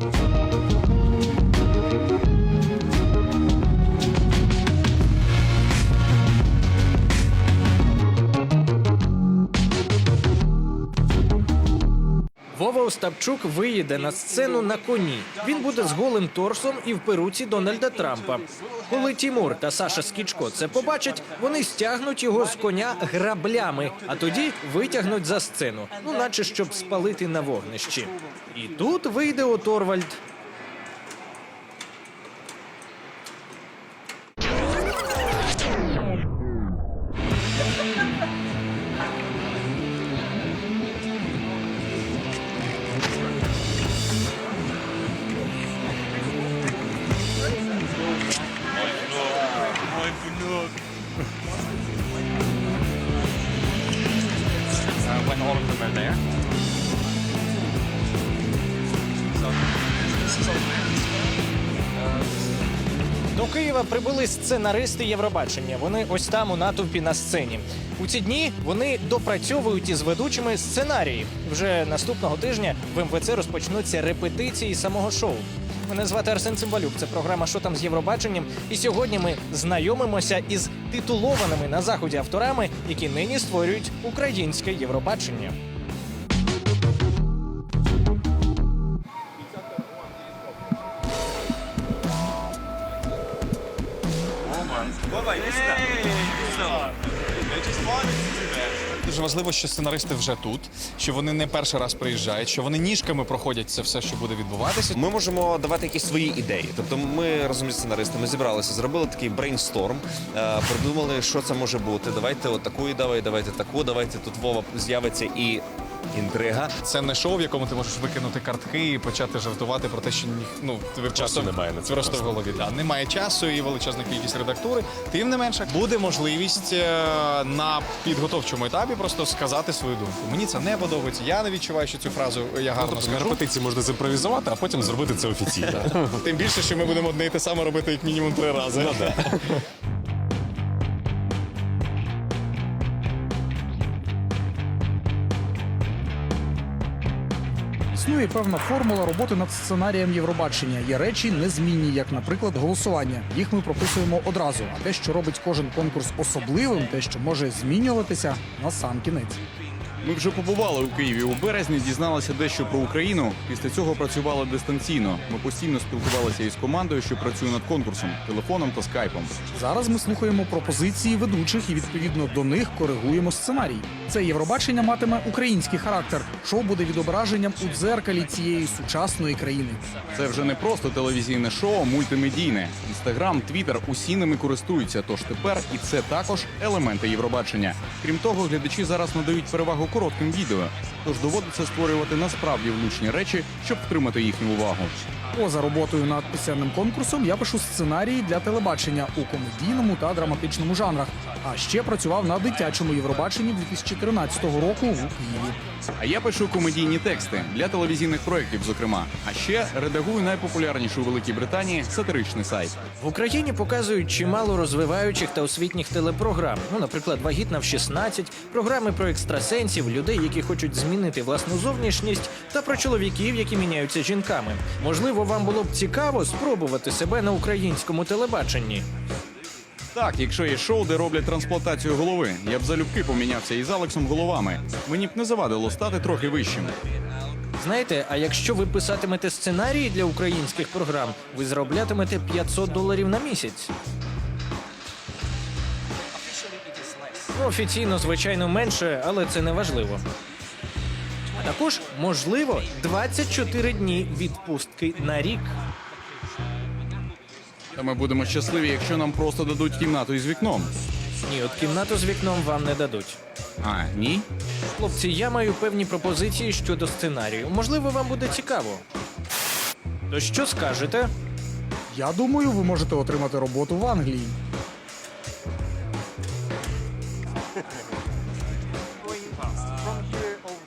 Thank you. Вова Остапчук виїде на сцену на коні. Він буде з голим торсом і в перуці Дональда Трампа. Коли Тімур та Саша Скічко це побачать, вони стягнуть його з коня граблями, а тоді витягнуть за сцену, ну наче щоб спалити на вогнищі. І тут вийде Оторвальд. До Києва прибули сценаристи Євробачення. Вони ось там у натовпі на сцені. У ці дні вони допрацьовують із ведучими сценарії. Вже наступного тижня в МВЦ розпочнуться репетиції самого шоу. Мене звати Арсен Цимбалюк. Це програма «Що там з Євробаченням. І сьогодні ми знайомимося із титулованими на заході авторами, які нині створюють українське Євробачення. Дуже важливо, що сценаристи вже тут, що вони не перший раз приїжджають, що вони ніжками проходять це все, що буде відбуватися. Ми можемо давати якісь свої ідеї. Тобто, ми разом зі сценаристами зібралися, зробили такий брейнсторм, е, придумали, що це може бути. Давайте от таку ідею, давайте таку, давайте тут Вова з'явиться і інтрига. Це не шоу, в якому ти можеш викинути картки і почати жартувати про те, що ні, ну ви просто немає на це просто в голові. Да. Немає часу і величезна кількість редактури. Тим не менше, буде можливість е, на підготовчому етапі просто сказати свою думку. Мені це не подобається. Я не відчуваю, що цю фразу я гарно Тобто на скажу. репетиції можна зімпровізувати, а потім зробити це офіційно. Тим більше, що ми будемо одне і те саме робити як мінімум три рази. Існує певна формула роботи над сценарієм Євробачення. Є речі незмінні, як, наприклад, голосування. Їх ми прописуємо одразу. А те, що робить кожен конкурс особливим, те, що може змінюватися на сам кінець. Ми вже побували у Києві у березні, дізналися дещо про Україну. Після цього працювали дистанційно. Ми постійно спілкувалися із командою, що працює над конкурсом, телефоном та скайпом. Зараз ми слухаємо пропозиції ведучих і відповідно до них коригуємо сценарій. Це Євробачення матиме український характер. Шоу буде відображенням у дзеркалі цієї сучасної країни. Це вже не просто телевізійне шоу, мультимедійне. Інстаграм, Твіттер усі ними користуються. Тож тепер і це також елементи Євробачення. Крім того, глядачі зараз надають перевагу коротким відео. Тож доводиться створювати насправді влучні речі, щоб втримати їхню увагу. Поза роботою над пісенним конкурсом я пишу сценарії для телебачення у комедійному та драматичному жанрах. А ще працював на дитячому Євробаченні 2013 року у Києві. А я пишу комедійні тексти для телевізійних проєктів, зокрема. А ще редагую найпопулярніший у Великій Британії сатиричний сайт. В Україні показують чимало розвиваючих та освітніх телепрограм. Ну, наприклад, вагітна в 16, програми про екстрасенсів, людей, які хочуть змінити власну зовнішність, та про чоловіків, які міняються жінками. Можливо, вам було б цікаво спробувати себе на українському телебаченні. Так, якщо є шоу, де роблять трансплантацію голови, я б залюбки помінявся із Алексом головами. Мені б не завадило стати трохи вищим. Знаєте, а якщо ви писатимете сценарії для українських програм, ви зароблятимете 500 доларів на місяць. Офіційно, звичайно, менше, але це не важливо. А також, можливо, 24 дні відпустки на рік. Та ми будемо щасливі, якщо нам просто дадуть кімнату із вікном. Ні, от кімнату з вікном вам не дадуть. А, ні? Хлопці, я маю певні пропозиції щодо сценарію. Можливо, вам буде цікаво. То що скажете? Я думаю, ви можете отримати роботу в Англії.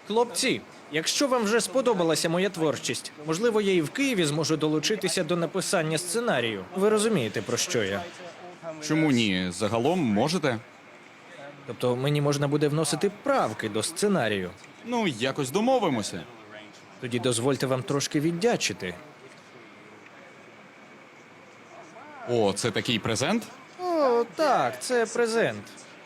Хлопці, якщо вам вже сподобалася моя творчість, можливо, я і в Києві зможу долучитися до написання сценарію. Ви розумієте, про що я? Чому ні? Загалом можете? Тобто мені можна буде вносити правки до сценарію. Ну, якось домовимося. Тоді дозвольте вам трошки віддячити. О, це такий презент? О, так, це презент.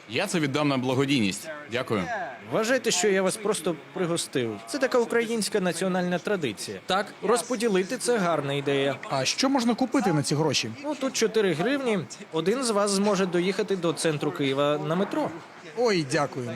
Я це віддам на благодійність. Дякую. Вважайте, що я вас просто пригостив. Це така українська національна традиція. Так, розподілити це гарна ідея. А що можна купити на ці гроші? Ну тут 4 гривні. Один з вас зможе доїхати до центру Києва на метро. Ой, дякуємо.